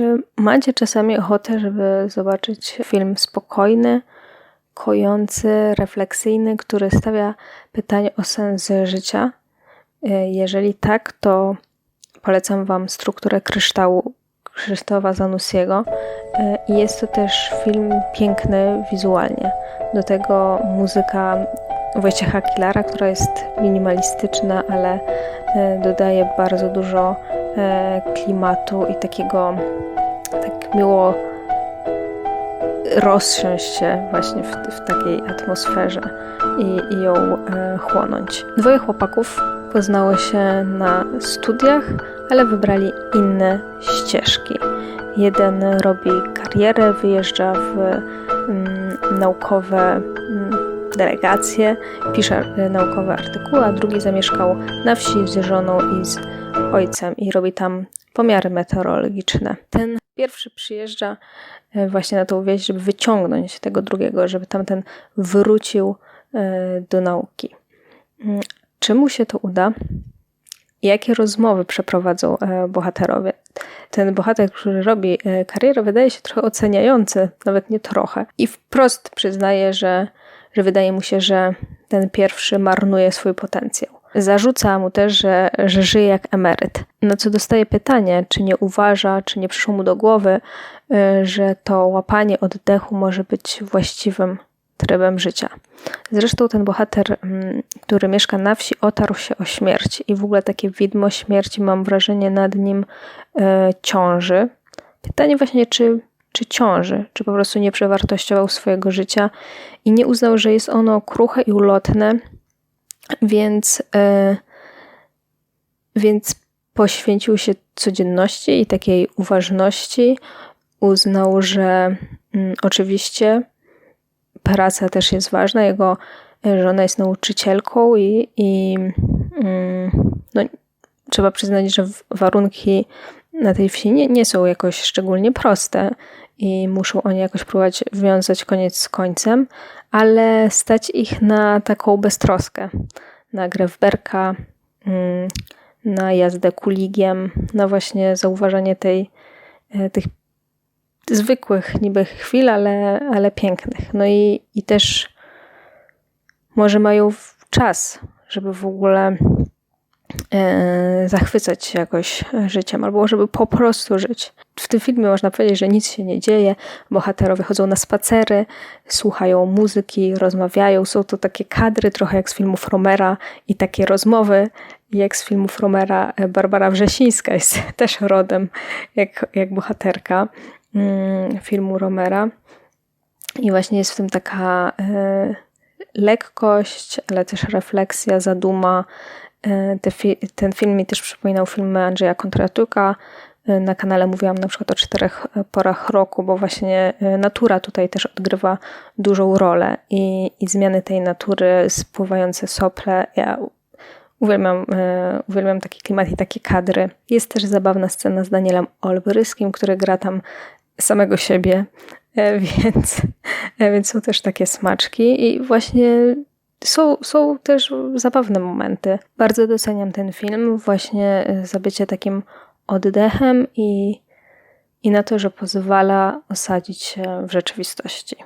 Czy macie czasami ochotę, żeby zobaczyć film spokojny, kojący, refleksyjny, który stawia pytanie o sens życia? E, jeżeli tak, to polecam Wam strukturę kryształu Krzysztofa Zanussiego. I jest to też film piękny wizualnie. Do tego muzyka Wojciecha Kilara, która jest minimalistyczna, ale e, dodaje bardzo dużo klimatu i takiego tak miło rozsiąść się właśnie w, w takiej atmosferze i, i ją e, chłonąć. Dwoje chłopaków poznało się na studiach, ale wybrali inne ścieżki. Jeden robi karierę, wyjeżdża w mm, naukowe mm, delegacje, pisze e, naukowe artykuły, a drugi zamieszkał na wsi z żoną i z ojcem i robi tam pomiary meteorologiczne. Ten pierwszy przyjeżdża e, właśnie na tą wieś, żeby wyciągnąć tego drugiego, żeby tamten wrócił e, do nauki. Mm, czy mu się to uda? Jakie rozmowy przeprowadzą e, bohaterowie? Ten bohater, który robi karierę, wydaje się trochę oceniający, nawet nie trochę, i wprost przyznaje, że, że wydaje mu się, że ten pierwszy marnuje swój potencjał. Zarzuca mu też, że, że żyje jak emeryt. No co dostaje pytanie, czy nie uważa, czy nie przyszło mu do głowy, y, że to łapanie oddechu może być właściwym trybem życia. Zresztą ten bohater, mm, który mieszka na wsi, otarł się o śmierć i w ogóle takie widmo śmierci, mam wrażenie, nad nim y, ciąży. Pytanie właśnie, czy, czy ciąży, czy po prostu nie przewartościował swojego życia i nie uznał, że jest ono kruche i ulotne, więc, yy, więc poświęcił się codzienności i takiej uważności. Uznał, że yy, oczywiście praca też jest ważna. Jego żona jest nauczycielką i, i yy, no, trzeba przyznać, że warunki na tej wsi nie, nie są jakoś szczególnie proste i muszą oni jakoś próbować wiązać koniec z końcem, ale stać ich na taką beztroskę, na grę w berka, mm, na jazdę kuligiem, na właśnie zauważanie tej, e, tych zwykłych niby chwil, ale, ale pięknych. No i, i też może mają czas, żeby w ogóle e, zachwycać się jakoś życiem, albo żeby po prostu żyć. W tym filmie można powiedzieć, że nic się nie dzieje. Bohaterowie chodzą na spacery, słuchają muzyki, rozmawiają. Są to takie kadry, trochę jak z filmów Romera i takie rozmowy, jak z filmów Romera. Barbara Wrzesińska jest też rodem, jak, jak bohaterka filmu Romera. I właśnie jest w tym taka e, lekkość, ale też refleksja, zaduma. E, ten film mi też przypominał filmy Andrzeja Kontratuka, na kanale mówiłam na przykład o czterech porach roku, bo właśnie e, natura tutaj też odgrywa dużą rolę i, i zmiany tej natury, spływające sople. Ja uwielbiam, e, uwielbiam taki klimat i takie kadry. Jest też zabawna scena z Danielem Olbryskim, który gra tam samego siebie, e, więc, więc są też takie smaczki i właśnie są, są też zabawne momenty. Bardzo doceniam ten film, właśnie za bycie takim oddechem i, i na to, że pozwala osadzić się w rzeczywistości.